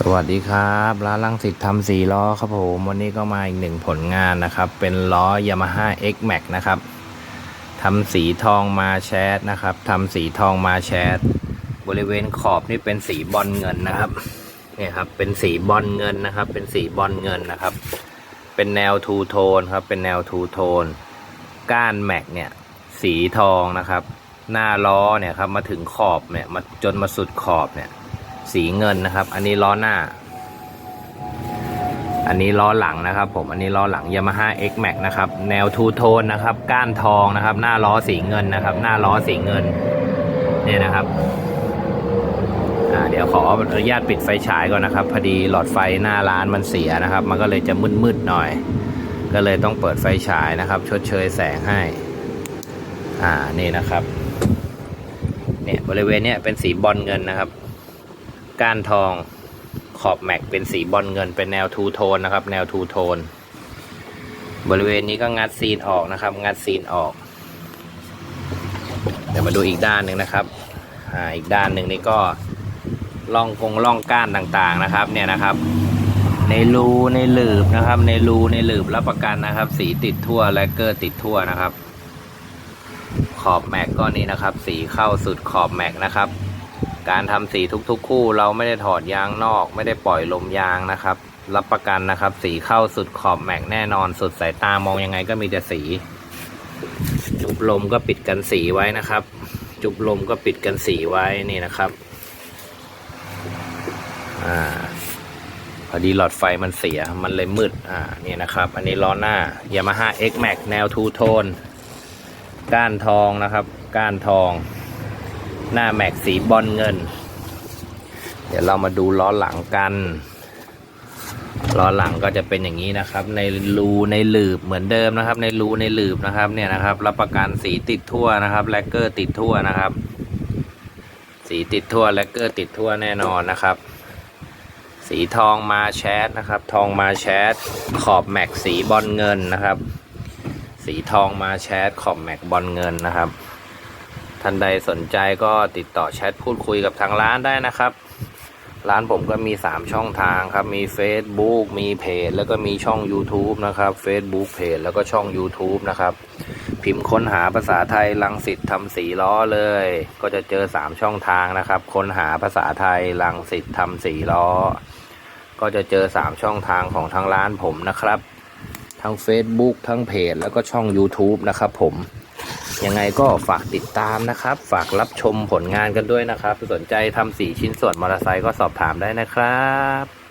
สวัสดีครับร้านลังสิตทำสีล้อครับผมวันนี้ก็มาอีกหนึ่งผลงานนะครับ เป็นล้อ Yamaha X Max นะครับทำสีทองมาแชดนะครับทำสีทองมาแชดบริเวณขอบนี่เป็นสีบอลเงินนะครับเนี่ยครับ เป็นสีบอลเงินนะครับ เป็นสีบอลเงินนะครับ เป็นแนวทูโทนครับ เป็นแนวทูโทน ก้านแม็กเนี่ย สีทองนะครับ หน้าล้อเนี่ยครับมาถึงขอบเนี่ยมาจนมาสุดขอบเนี่ย สีเงินนะครับ อันนี้ล้อหน้า อันนี้ล้อหลังนะครับ ผมอันนี้ล้อหลัง Yamaha X Max นะครับ แนวทูโทนนะครับ ก้านทองนะครับ หน้าล้อสีเงินนะครับ หน้าล้อสีเงินเนี่ยนะครับเดี๋ยวขออนุญาตปิดไฟฉายก่อนนะครับ พอดีหลอดไฟหน้าร้านมันเสียนะครับ มันก็เลยจะมืดๆหน่อย ก็เลยต้องเปิดไฟฉายนะครับ ชดเชยแสงให้ อ่านี่นะครับ เนี่ยบริเวณเนี้ยเป็นสีบอลเงินนะครับ ก้านทองขอบแม็กเป็นสีบอลเงินเป็นแนวทูโทนนะครับ แนวทูโทน บริเวณนี้ก็งัดซีนออกนะครับ งัดซีนออก เดี๋ยวมาดูอีกด้านหนึ่งนะครับอ่าอีกด้านหนึ่งนี่ก็ล่องกงล่องก้านต่างๆนะครับ เนี่ยนะครับ ในรูในหลืบนะครับ ในรูในหลืบรับประกันนะครับ สีติดทั่วและเกอร์ติดทั่วนะครับ ขอบแม็กก็นี่นะครับ สีเข้าสุดขอบแม็กนะครับ การทำสีทุกๆ คู่เราไม่ได้ถอดยางนอก ไม่ได้ปล่อยลมยางนะครับ รับประกันนะครับ สีเข้าสุดขอบแม็กแน่นอน สุดสายตามองยังไงก็มีแต่สี จุบลมก็ปิดกันสีไว้นะครับ จุบลมก็ปิดกันสีไว้นี่นะครับอ่าพอดีหลอดไฟมันเสียมันเลยมืดอ่านี่นะครับ อันนี้ล้อหน้า Yamaha X Max แนวทูโทนก้านทองนะครับ ก้านทอง หน้าแม็กสีบอลเงิน เดี๋ยวเรามาดูล้อหลังกันล้อหลังก็จะเป็นอย่างนี้นะครับ ในรูในหลืบเหมือนเดิมนะครับ ในรูในหลืบนะครับเนี่ยนะครับรับประกันสีติดทั่วนะครับแลกเกอร์ติดทั่วนะครับ สีติดทั่วแลกเกอร์ติดทั่วแน่นอนนะครับ สีทองมาแชทนะครับ ทองมาแชทขอบแม็กสีบอลเงินนะครับ สีทองมาแชทขอบแม็กบอลเงินนะครับ ท่านใดสนใจก็ติดต่อแชทพูดคุยกับทางร้านได้นะครับ ร้านผมก็มี 3 ช่องทางครับ มี Facebook มีเพจ แล้วก็มีช่อง YouTube นะครับ Facebook เพจ แล้วก็ช่อง YouTube นะครับ พิมพ์ค้นหาภาษาไทยลังสิตทำสีล้อเลย ก็จะเจอ 3 ช่องทางนะครับ ค้นหาภาษาไทยลังสิตทำสีล้อ ก็จะเจอ 3 ช่องทางของทางร้านผมนะครับ ทั้ง Facebook ทั้งเพจ แล้วก็ช่อง YouTube นะครับผม ยังไงก็ฝากติดตามนะครับ ฝากรับชมผลงานกันด้วยนะครับ สนใจทำสีชิ้นส่วนมอเตอร์ไซค์ก็สอบถามได้นะครับ